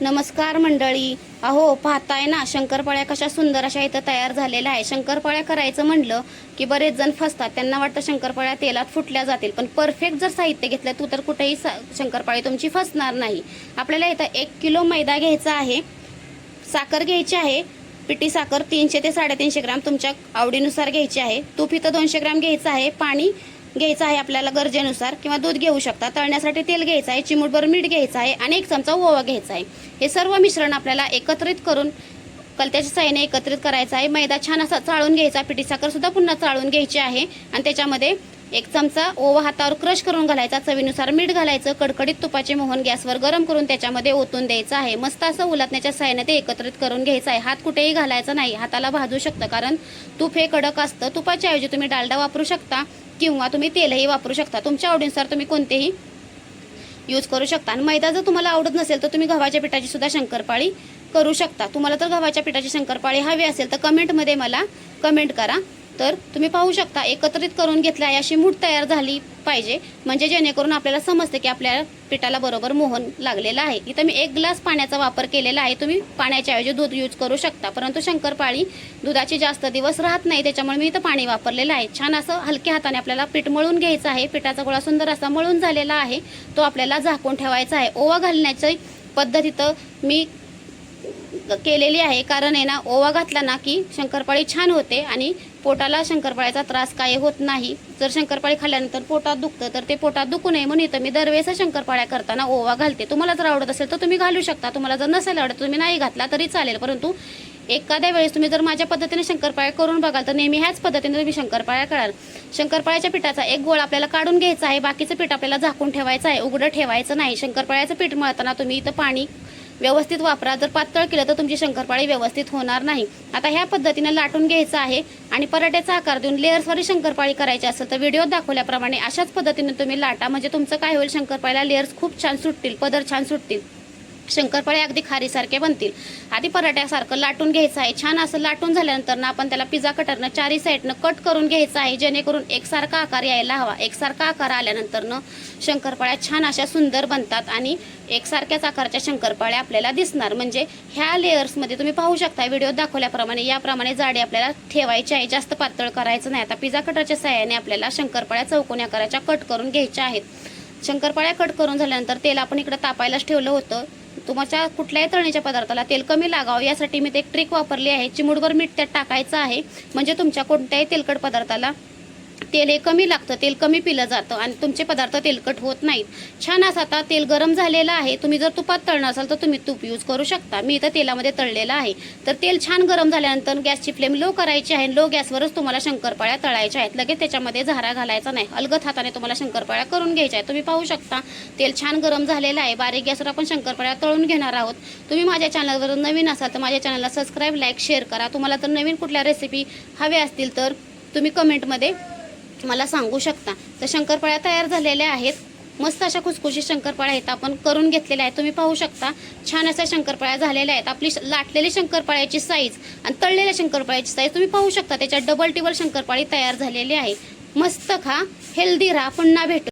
नमस्कार मंडळी. अहो पाहताय ना शंकरपाळ्या कशा सुंदर अशा इथं तयार झालेल्या आहे शंकरपाळ्या करायचं म्हणलं की बरेच जण फसतात. त्यांना वाटतं शंकरपाळ्या तेलात फुटल्या जातील. पण परफेक्ट जर साहित्य घेतलं तू तर कुठेही सा- शंकरपाळी तुमची फसणार नाही. आपल्याला इथं एक किलो मैदा घ्यायचा आहे. साखर घ्यायची आहे. पिठी साखर तीनशे ते साडेतीनशे ग्राम तुमच्या आवडीनुसार घ्यायची आहे. तूप इथं दोनशे ग्राम घ्यायचं आहे. पाणी घ्यायचं आहे आपल्याला गरजेनुसार किंवा दूध घेऊ शकता. तळण्यासाठी तेल घ्यायचं आहे चिमूटभर मीठ घ्यायचं आहे आणि एक चमचा ओवा घ्यायचा आहे. हे सर्व मिश्रण आपल्याला एकत्रित करून कलत्याच्या साईने एकत्रित करायचं आहे. मैदा छान असा चाळून घ्यायचा. पिठी साखरसुद्धा पुन्हा चाळून घ्यायची आहे. आणि त्याच्यामध्ये एक चमचा ओवा हातावर क्रश करून घालायचा चवीनुसार मीठ घालायचं कडकडीत तुपाचे मोहन गॅसवर गरम करून त्याच्यामध्ये ओतून द्यायचं आहे. मस्त असं उलटण्याच्या साह्याने ते एकत्रित करून घ्यायचं आहे. हात कुठेही घालायचा नाही हाताला भाजू शकतं कारण तूप हे कडक असतं. तुपाच्या ऐवजी तुम्ही डालडा वापरू शकता किंवा तुम्ही तेलही वापरू शकता. तुमच्या आवडीनुसार तुम्ही कोणतेही यूज करू शकता. आणि मैदा जर तुम्हाला आवडत नसेल तर तुम्ही गव्हाच्या पिठाची सुद्धा शंकरपाळी करू शकता. तुम्हाला तर गव्हाच्या पिठाची शंकरपाळी हवी असेल तर कमेंटमध्ये मला कमेंट करा. तर तुम्ही पाहू शकता एकत्रित करून घेतल्या अशी मूठ तयार झाली पाहिजे. म्हणजे जेणेकरून आपल्याला समजते की आपल्या पिठाला बरोबर मोहन लागलेला आहे. इथं मी एक ग्लास पाण्याचा वापर केलेला आहे. तुम्ही पाण्याच्या ऐवजी दूध यूज करू शकता. परंतु शंकरपाळी दुधाची जास्त दिवस राहत नाही. त्याच्यामुळे मी इथं पाणी वापरलेलं आहे. छान असं हलक्या हाताने आपल्याला पीठ मळून घ्यायचं आहे. पिठाचा गोळा सुंदर असा मळून झालेला आहे. तो आपल्याला झाकून ठेवायचा आहे. ओवा घालण्याची पद्धत इथं मी केलेली आहे. कारण आहे ना ओवा घातला ना की शंकरपाळी छान होते आणि पोटाला शंकरपाळ्याचा त्रास काय होत नाही. जर शंकरपाळी खाल्ल्यानंतर पोटात दुखतं तर ते पोटात दुखू नये म्हणून इथं मी दरवेळेस शंकरपाळ्या करताना ओवा घालते. तुम्हाला जर आवडत असेल तर तुम्ही घालू शकता. तुम्हाला जर नसेल आवडत तुम्ही नाही घातला तरी चालेल. परंतु एखाद्या वेळेस तुम्ही जर माझ्या पद्धतीने शंकरपाळ्या करून बघाल तर नेहमी ह्याच पद्धतीने तुम्ही शंकरपाळ्या कराल. शंकरपाळ्याच्या पिठाचा एक गोळ आपल्याला काढून घ्यायचा आहे. बाकीचं पीठ आपल्याला झाकून ठेवायचं आहे. उघडं ठेवायचं नाही. शंकरपाळ्याचं पीठ मळताना तुम्ही इथं पाणी व्यवस्थित वापरा. जर पातळ केलं तर तुमची शंकरपाळी व्यवस्थित होणार नाही. आता ह्या पद्धतीनं लाटून घ्यायचं आहे आणि पराठ्याचा आकार देऊन लेअर्सवारी शंकरपाळी करायची असेल तर व्हिडिओ दाखवल्याप्रमाणे अशाच पद्धतीने तुम्ही लाटा. म्हणजे तुमचं काय होईल शंकरपाळीला लेअर्स खूप छान सुटतील पदर छान सुटतील. शंकरपाळे अगदी खारीसारखे बनतील. आधी पराठ्यासारखं लाटून घ्यायचं आहे. छान असं लाटून झाल्यानंतर ना आपण त्याला पिझ्झा कटरनं चारी साईडनं कट करून घ्यायचं आहे. जेणेकरून एकसारखा आकार यायला हवा. एकसारखा आकार आल्यानंतरनं शंकरपाळ्या छान अशा सुंदर बनतात आणि एकसारख्याच आकारच्या शंकरपाळ्या आपल्याला दिसणार. म्हणजे ह्या लेअर्समध्ये तुम्ही पाहू शकता व्हिडिओ दाखवल्याप्रमाणे याप्रमाणे जाडी आपल्याला ठेवायची आहे. जास्त पातळ करायचं नाही. आता पिझ्झा कटरच्या सहाय्याने आपल्याला शंकरपाळ्या चौकोनी आकाराच्या कट करून घ्यायच्या आहेत. शंकरपाळ्या कट करून झाल्यानंतर तेल आपण इकडं तापायलाच ठेवलं होतं. तुमच्या कुठल्याही तळणीच्या पदार्थाला तेल कमी लागावं यासाठी मी ते एक ट्रिक वापरली आहे. चिमुडभर मीठ त्यात टाकायचं आहे. म्हणजे तुमच्या कोणत्याही तेलकट पदार्थाला तेल हे कमी लागतं तेल कमी पिलं जातं आणि तुमचे पदार्थ तेलकट होत नाहीत. छान असं आता तेल गरम झालेलं आहे. तुम्ही जर तुपात तळणं असाल तर तुम्ही तूप यूज करू शकता. मी इथं तेलामध्ये तळलेलं आहे. तर तेल छान गरम झाल्यानंतर गॅसची फ्लेम लो करायची आहे लो गॅसवरच तुम्हाला शंकरपाळ्या तळायच्या आहेत. लगेच त्याच्यामध्ये झारा घालायचा नाही. अलगत हाताने तुम्हाला शंकरपाळ्या करून घ्यायच्या आहेत. तुम्ही पाहू शकता. तेल छान गरम झालेलं आहे. बारीक गॅसवर आपण शंकरपाळ्या तळून घेणार आहोत. तुम्ही माझ्या चॅनलवर नवीन असाल तर माझ्या चॅनलला सबस्क्राईब लाईक शेअर करा. तुम्हाला तर नवीन कुठल्या रेसिपी हव्या असतील तर तुम्ही कमेंटमध्ये मला सांगू शकता. तर शंकरपाळ्या तयार झालेल्या आहेत. मस्त अशा खुसखुशी शंकरपाळ्या आहेत. आपण करून घेतलेल्या आहेत. तुम्ही पाहू शकता. छान अशा शंकरपाळ्या झालेल्या आहेत. आपली श- लाटलेली शंकरपाळ्याची साईज आणि तळलेल्या शंकरपाळ्याची साईज तुम्ही पाहू शकता. त्याच्यात डबल टिबल शंकरपाळी तयार झालेली आहे. मस्त खा. हेल्दी राहा. पुन्हा भेटू.